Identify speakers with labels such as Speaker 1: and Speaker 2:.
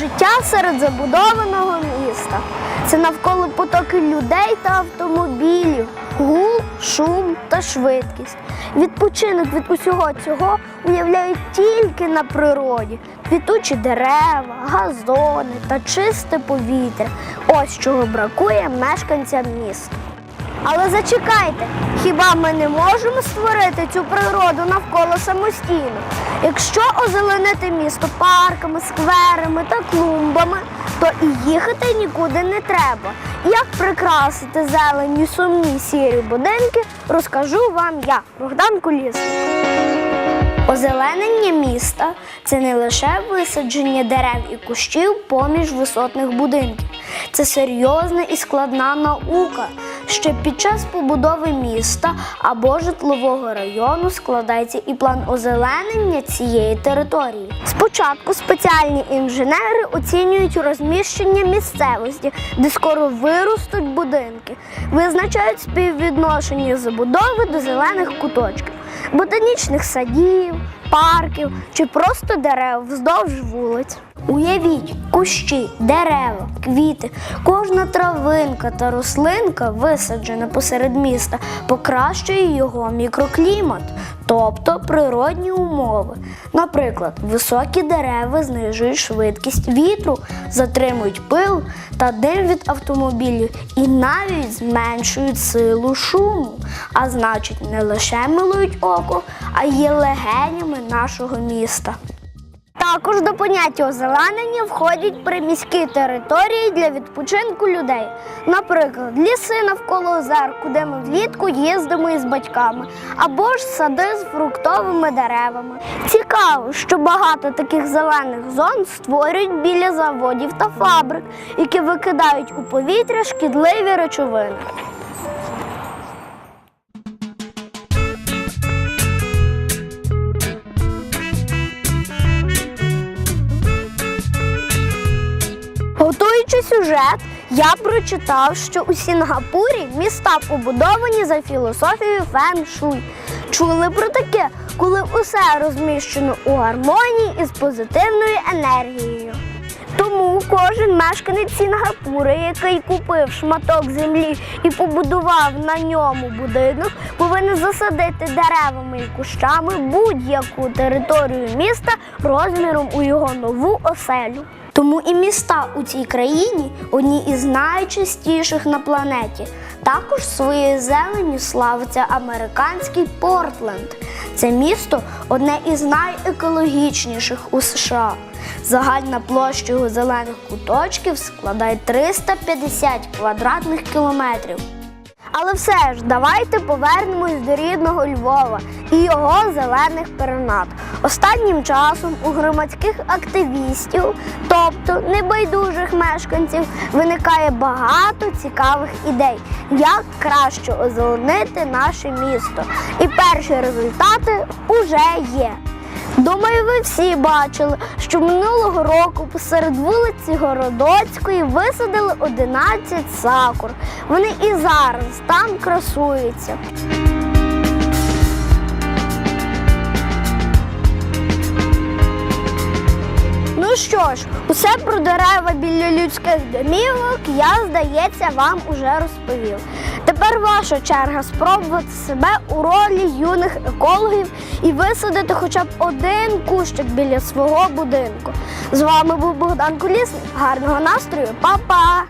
Speaker 1: життя серед забудованого міста. Це навколо потоки людей та автомобілів, гул, шум та швидкість. Відпочинок від усього цього уявляють тільки на природі. Квітучі дерева, газони та чисте повітря. Ось чого бракує мешканцям міста. Але зачекайте, хіба ми не можемо створити цю природу навколо самостійно? Якщо озеленити місто парками, скверами та клумбами, то і їхати нікуди не треба. Як прикрасити зелені сумні сірі будинки, розкажу вам я, Богдан Кулісник. Озеленення міста це не лише висадження дерев і кущів поміж висотних будинків. Це серйозна і складна наука. Ще під час побудови міста або житлового району складається і план озеленення цієї території. Спочатку спеціальні інженери оцінюють розміщення місцевості, де скоро виростуть будинки, визначають співвідношення забудови до зелених куточків ботанічних садів, парків чи просто дерев вздовж вулиць. Уявіть, кущі, дерева, квіти, кожна травинка та рослинка, висаджена посеред міста, покращує його мікроклімат, тобто природні умови. Наприклад, високі дерева знижують швидкість вітру, затримують пил та дим від автомобілів і навіть зменшують силу шуму, а значить, не лише милують око, а є легенями нашого міста. Також до поняття озеленення входять приміські території для відпочинку людей. Наприклад, ліси навколо озер, куди ми влітку їздимо із батьками, або ж сади з фруктовими деревами. Цікаво, що багато таких зелених зон створюють біля заводів та фабрик, які викидають у повітря шкідливі речовини. Готуючи сюжет, я прочитав, що у Сінгапурі міста побудовані за філософією фен-шуй. Чули про таке, коли усе розміщено у гармонії із позитивною енергією. Тому кожен мешканець Сінгапура, який купив шматок землі і побудував на ньому будинок, повинен засадити деревами і кущами будь-яку територію міста розміром у його нову оселю. Тому і міста у цій країні одні із найчистіших на планеті. Також своєю зеленню славиться американський Портленд. Це місто одне із найекологічніших у США. Загальна площа його зелених куточків складає 350 квадратних кілометрів. Але все ж, давайте повернемось до рідного Львова і його зелених перенад. Останнім часом у громадських активістів, тобто небайдужих мешканців, виникає багато цікавих ідей, як краще озеленити наше місто. І перші результати уже є. Думаю, ви всі бачили, що минулого року посеред вулиці Городоцької висадили 11 сакур. Вони і зараз там красуються. Ну що ж, усе про дерева біля людських домівок я, здається, вам уже розповів. Тепер ваша черга спробувати себе у ролі юних екологів і висадити хоча б один кущик біля свого будинку. З вами був Богдан Колісник. Гарного настрою, па-па!